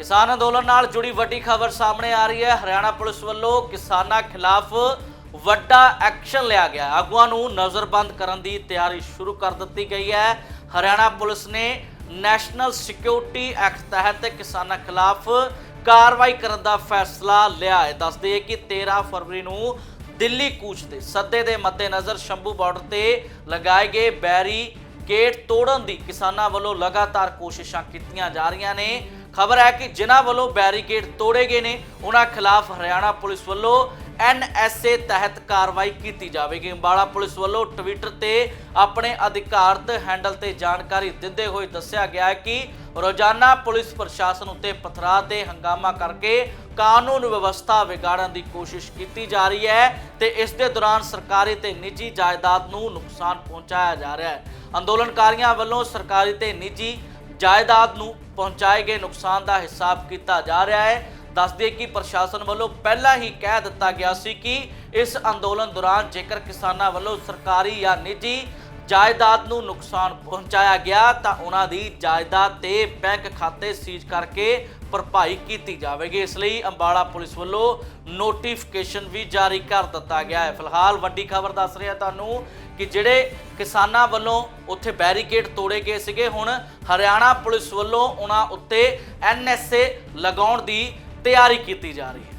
ਕਿਸਾਨ ਅੰਦੋਲਨ ਨਾਲ ਜੁੜੀ ਵੱਡੀ ਖਬਰ ਸਾਹਮਣੇ ਆ ਰਹੀ ਹੈ। ਹਰਿਆਣਾ ਪੁਲਿਸ ਵੱਲੋਂ ਕਿਸਾਨਾਂ ਖਿਲਾਫ ਵੱਡਾ ਐਕਸ਼ਨ ਲਿਆ ਗਿਆ। ਆਗੂਆਂ ਨੂੰ ਨਜ਼ਰਬੰਦ ਕਰਨ ਦੀ ਤਿਆਰੀ ਸ਼ੁਰੂ ਕਰ ਦਿੱਤੀ ਗਈ ਹੈ। ਹਰਿਆਣਾ ਪੁਲਿਸ ਨੇ ਨੈਸ਼ਨਲ ਸਿਕਿਉਰਿਟੀ ਐਕਟ ਤਹਿਤ ਕਿਸਾਨਾਂ ਖਿਲਾਫ ਕਾਰਵਾਈ ਕਰਨ ਦਾ ਫੈਸਲਾ ਲਿਆ ਹੈ। ਦੱਸਦੇ ਹੈ ਕਿ 13 ਫਰਵਰੀ ਨੂੰ ਦਿੱਲੀ ਕੂਚ ਦੇ ਸੱਦੇ ਦੇ ਮੱਦੇਨਜ਼ਰ ਸ਼ੰਭੂ ਬਾਰਡਰ ਤੇ ਲਗਾਏ ਗਏ ਬੈਰੀ ਗੇਟ ਤੋੜਨ ਦੀ ਕਿਸਾਨਾਂ ਵੱਲੋਂ ਲਗਾਤਾਰ ਕੋਸ਼ਿਸ਼ਾਂ ਕੀਤੀਆਂ ਜਾ ਰਹੀਆਂ ਨੇ। ਖਬਰ ਹੈ ਕਿ ਜਿਨ੍ਹਾਂ ਵੱਲੋਂ ਬੈਰੀਕੇਡ ਤੋੜੇ ਗਏ ਨੇ, ਉਹਨਾਂ ਖਿਲਾਫ ਹਰਿਆਣਾ ਪੁਲਿਸ ਵੱਲੋਂ ਐਨਐਸਏ ਤਹਿਤ ਕਾਰਵਾਈ ਕੀਤੀ ਜਾਵੇਗੀ। ਅੰਬਾਲਾ ਪੁਲਿਸ ਵੱਲੋਂ ਟਵਿੱਟਰ ਤੇ ਆਪਣੇ ਅਧਿਕਾਰਤ ਹੈਂਡਲ ਤੇ ਜਾਣਕਾਰੀ ਦਿੰਦੇ ਹੋਏ ਦੱਸਿਆ ਗਿਆ ਕਿ ਰੋਜ਼ਾਨਾ ਪੁਲਿਸ ਪ੍ਰਸ਼ਾਸਨ ਉੱਤੇ ਪਥਰਾਅ ਤੇ ਹੰਗਾਮਾ ਕਰਕੇ ਕਾਨੂੰਨ ਵਿਵਸਥਾ ਵਿਗਾੜਨ ਦੀ ਕੋਸ਼ਿਸ਼ ਕੀਤੀ ਜਾ ਰਹੀ ਹੈ ਤੇ ਇਸ ਦੇ ਦੌਰਾਨ ਸਰਕਾਰੀ ਤੇ ਨਿੱਜੀ ਜਾਇਦਾਦ ਨੂੰ ਨੁਕਸਾਨ ਪਹੁੰਚਾਇਆ ਜਾ ਰਿਹਾ ਹੈ। ਅੰਦੋਲਨਕਾਰੀਆਂ ਵੱਲੋਂ ਸਰਕਾਰੀ ਤੇ ਨਿੱਜੀ ਜਾਇਦਾਦ ਨੂੰ ਪਹੁੰਚਾਏ ਗਏ ਨੁਕਸਾਨ ਦਾ ਹਿਸਾਬ ਕੀਤਾ ਜਾ ਰਿਹਾ ਹੈ। ਦੱਸਦੇ ਕਿ ਪ੍ਰਸ਼ਾਸਨ ਵੱਲੋਂ ਪਹਿਲਾਂ ਹੀ ਕਹਿ ਦਿੱਤਾ ਗਿਆ ਸੀ ਕਿ ਇਸ ਅੰਦੋਲਨ ਦੌਰਾਨ ਜੇਕਰ ਕਿਸਾਨਾਂ ਵੱਲੋਂ ਸਰਕਾਰੀ ਜਾਂ ਨਿੱਜੀ ਜਾਇਦਾਦ ਨੂੰ ਨੁਕਸਾਨ ਪਹੁੰਚਾਇਆ ਗਿਆ ਤਾਂ ਉਹਨਾਂ ਦੀ ਜਾਇਦਾਦ ਤੇ ਬੈਂਕ ਖਾਤੇ ਸੀਜ਼ ਕਰਕੇ ਭਰਪਾਈ ਕੀਤੀ ਜਾਵੇਗੀ। ਇਸ ਲਈ ਅੰਬਾਲਾ ਪੁਲਿਸ ਵੱਲੋਂ ਨੋਟੀਫਿਕੇਸ਼ਨ ਵੀ ਜਾਰੀ ਕਰ ਦਿੱਤਾ ਗਿਆ ਹੈ। ਫਿਲਹਾਲ ਵੱਡੀ ਖਬਰ ਦੱਸ ਰਿਹਾ ਤੁਹਾਨੂੰ ਕਿ ਜਿਹੜੇ ਕਿਸਾਨਾਂ ਵੱਲੋਂ ਉੱਥੇ ਬੈਰੀਕੇਡ ਤੋੜੇ ਗਏ ਸੀਗੇ, ਹੁਣ ਹਰਿਆਣਾ ਪੁਲਿਸ ਵੱਲੋਂ ਉਹਨਾਂ ਉੱਤੇ ਐਨਐਸਏ ਲਗਾਉਣ ਦੀ ਤਿਆਰੀ ਕੀਤੀ ਜਾ ਰਹੀ ਹੈ।